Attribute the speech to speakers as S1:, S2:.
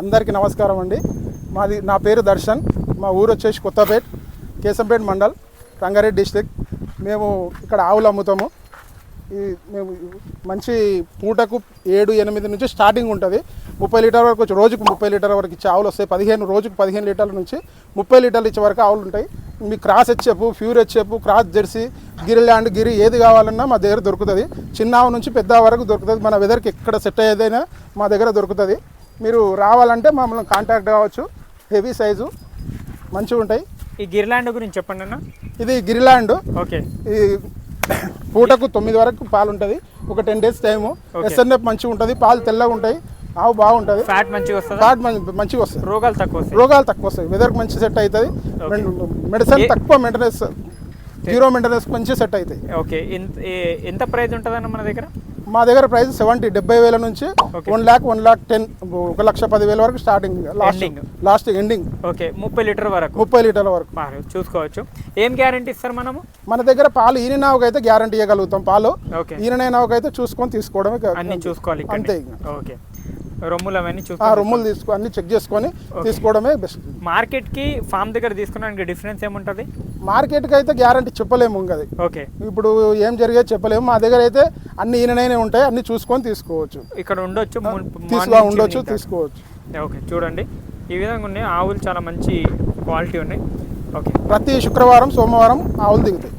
S1: అందరికీ నమస్కారం అండి. మాది నా పేరు దర్శన్. మా ఊరు వచ్చేసి కొత్తపేట్ కేశంపేట్ మండల్ రంగారెడ్డి డిస్టిక్. మేము ఇక్కడ ఆవులు అమ్ముతాము. ఈ మేము మంచి పూటకు ఏడు ఎనిమిది నుంచి స్టార్టింగ్ ఉంటుంది. ముప్పై లీటర్ వరకు వచ్చి రోజుకు ముప్పై లీటర్ వరకు ఇచ్చే ఆవులు వస్తాయి. పదిహేను రోజుకు పదిహేను లీటర్ల నుంచి ముప్పై లీటర్లు ఇచ్చే వరకు ఆవులు ఉంటాయి. మీ cross HF pure HF cross jersey గిరి ల్యాండ్ గిరి ఏది కావాలన్నా మా దగ్గర దొరుకుతుంది. చిన్న ఆవు నుంచి పెద్ద వరకు దొరుకుతుంది. మన వెదర్కి ఎక్కడ సెట్ అయ్యేదైనా మా దగ్గర దొరుకుతుంది. మీరు రావాలంటే మమ్మల్ని కాంటాక్ట్ కావచ్చు. హెవీ సైజు మంచిగా ఉంటాయి.
S2: ఈ గిర్లాండ్ గురించి చెప్పండి అన్న.
S1: ఇది గిరిలాండ్.
S2: ఓకే.
S1: ఈ పూటకు తొమ్మిది వరకు పాలు ఉంటుంది. ఒక టెన్ డేస్ టైము ఎస్ఎన్ఎఫ్ మంచిగా ఉంటుంది. పాలు తెల్లగా ఉంటాయి. ఆవు బాగుంటుంది.
S2: ఫ్యాట్ మంచిగా వస్తుందా?
S1: ఫ్యాట్ మంచి- మంచిగా వస్తుంది.
S2: రోగాలు తక్కువ వస్తాయి.
S1: రోగాలు తక్కువ వస్తాయి. వెదర్కి మంచి సెట్ అవుతుంది. మెడిసిన్ తక్కువ మెయింటెనెన్స్ జీరో మెయింటెనెన్స్ మంచి సెట్ అవుతాయి.
S2: ఓకే. ఎంత ప్రైస్ ఉంటుందన్న మన దగ్గర?
S1: మా దగ్గర ప్రైస్ సెవెంటీ డెబ్బై వేల నుంచి. One lakh one lakh ten ఒక లక్ష పది వేల వరకు starting last
S2: Ending.
S1: Last ending
S2: okay ముప్పై లీటర్ వరకు.
S1: ముప్పై లీటర్ల వరకు.
S2: చూసుకోవచ్చు. ఏం గ్యారంటీ ఇస్తారు మనము?
S1: మన దగ్గర పాలు ఈనినావుకి అయితే గ్యారంటీ ఇవ్వగలుగుతాం పాలు.
S2: ఓకే.
S1: ఈనైనావుకి అయితే చూసుకొని తీసుకోవడమే
S2: చూసుకోవాలి
S1: అంతే.
S2: ఓకే. రొమ్ములు అవన్నీ
S1: ఆ
S2: చూసుకోవాలి
S1: రొమ్ములు తీసుకో అన్ని చెక్ చేసుకొని తీసుకోవడమే బెస్ట్
S2: మార్కెట్కి ఫామ్ దగ్గర తీసుకున్నానికి డిఫరెన్స్ ఏముంటుంది?
S1: మార్కెట్కి అయితే గ్యారంటీ చెప్పలేము అది
S2: ఓకే.
S1: ఇప్పుడు ఏం జరిగేది చెప్పలేము. మా దగ్గర అయితే అన్ని ఈయననే ఉంటాయి. అన్ని చూసుకొని తీసుకోవచ్చు.
S2: ఇక్కడ ఉండొచ్చు
S1: ఉండొచ్చు. తీసుకోవచ్చు.
S2: ఓకే చూడండి. ఈ విధంగా ఉన్నాయి. ఆవులు చాలా మంచి క్వాలిటీ ఉన్నాయి. ఓకే.
S1: ప్రతి శుక్రవారం సోమవారం ఆవులు దిగుతాయి.